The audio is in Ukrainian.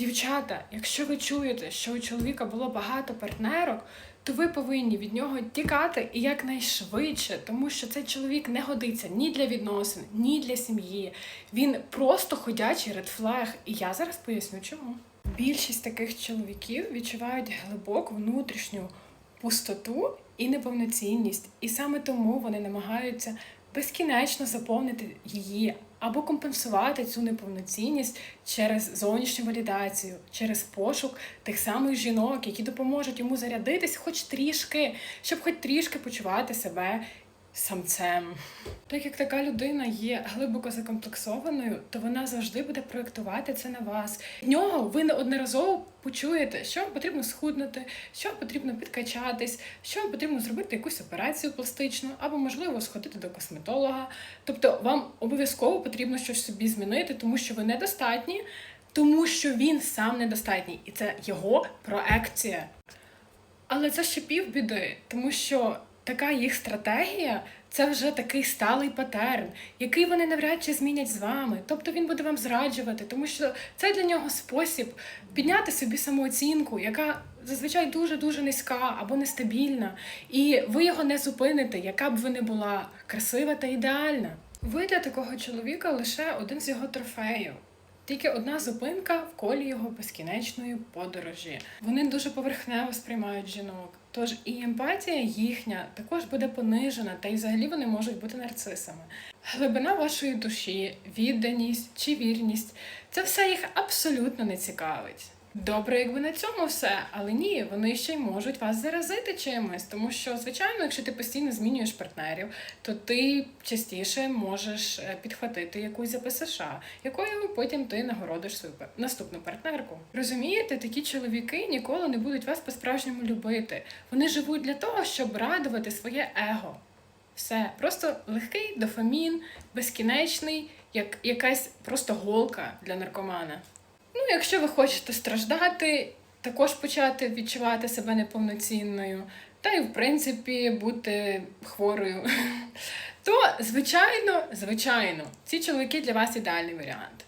Дівчата, якщо ви чуєте, що у чоловіка було багато партнерок, то ви повинні від нього тікати і якнайшвидше, тому що цей чоловік не годиться ні для відносин, ні для сім'ї. Він просто ходячий редфлег. І я зараз поясню, чому. Більшість таких чоловіків відчувають глибоку внутрішню пустоту і неповноцінність, і саме тому вони намагаються безкінечно заповнити її або компенсувати цю неповноцінність через зовнішню валідацію, через пошук тих самих жінок, які допоможуть йому зарядитись хоч трішки, щоб хоч трішки почувати себе самцем. Так як така людина є глибоко закомплексованою, то вона завжди буде проєктувати це на вас. В нього ви неодноразово почуєте, що вам потрібно схуднути, що вам потрібно підкачатись, що вам потрібно зробити якусь операцію пластичну, або можливо сходити до косметолога. Тобто вам обов'язково потрібно щось собі змінити, тому що ви недостатні, тому що він сам недостатній, і це його проекція. Але це ще півбіди, тому що така їх стратегія це вже такий сталий патерн, який вони навряд чи змінять з вами. Тобто він буде вам зраджувати, тому що це для нього спосіб підняти собі самооцінку, яка зазвичай дуже дуже низька або нестабільна, і ви його не зупините, яка б ви не була красива та ідеальна. Ви для такого чоловіка лише один з його трофеїв. Тільки одна зупинка в колі його безкінечної подорожі. Вони дуже поверхнево сприймають жінок. Тож і емпатія їхня також буде понижена, та й взагалі вони можуть бути нарцисами. Глибина вашої душі, відданість чи вірність це все їх абсолютно не цікавить. Добре, якби на цьому все, але ні, вони ще й можуть вас заразити чимось, тому що, звичайно, якщо ти постійно змінюєш партнерів, то ти частіше можеш е, підхватити якусь ЗПСШ, якою потім ти нагородиш свою наступну партнерку. Розумієте, такі чоловіки ніколи не будуть вас по-справжньому любити. Вони живуть для того, щоб радувати своє его. Все, просто легкий дофамін, безкінечний, як якась просто голка для наркомана. Ну, якщо ви хочете страждати, також почати відчувати себе неповноцінною, та й в принципі бути хворою, то звичайно, звичайно, ці чоловіки для вас ідеальний варіант.